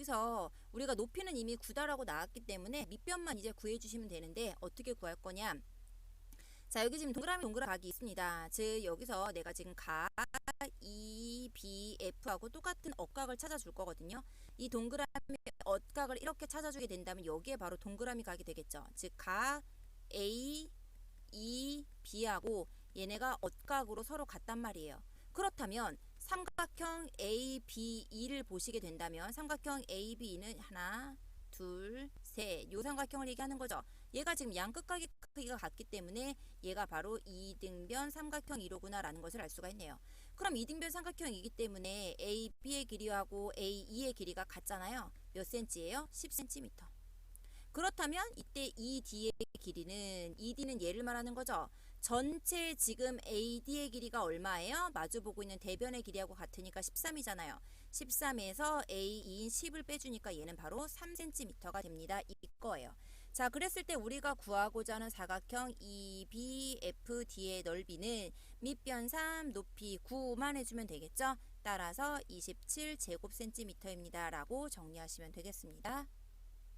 여기서 우리가 높이는 이미 9다라고 나왔기 때문에 밑변만 이제 구해주시면 되는데 어떻게 구할 거냐? 자 여기 지금 동그라미 동그라미 각이 있습니다. 즉 여기서 내가 지금 각 E, B, F하고 똑같은 억각을 찾아줄 거거든요. 이 동그라미 억각을 이렇게 찾아주게 된다면 여기에 바로 동그라미 각이 되겠죠. 즉각 A, E, B하고 얘네가 억각으로 서로 같단 말이에요. 그렇다면 삼각형 ABE를 보시게 된다면 삼각형 ABE는 하나, 둘, 셋. 요 삼각형을 얘기하는 거죠. 얘가 지금 양 끝각이 크기가 같기 때문에 얘가 바로 이등변 삼각형 1호구나 라는 것을 알 수가 있네요. 그럼 이등변 삼각형이기 때문에 AB의 길이하고 AE의 길이가 같잖아요. 몇 센치예요? 10cm. 그렇다면 이때 ED의 길이는 ED는 얘를 말하는 거죠. 전체 지금 AD의 길이가 얼마예요? 마주보고 있는 대변의 길이하고 같으니까 13이잖아요. 13에서 AE인 10을 빼주니까 얘는 바로 3cm가 됩니다. 이거예요. 자, 그랬을 때 우리가 구하고자 하는 사각형 EBFD의 넓이는 밑변 3, 높이 9만 해주면 되겠죠? 따라서 27 제곱센티미터입니다. 라고 정리하시면 되겠습니다.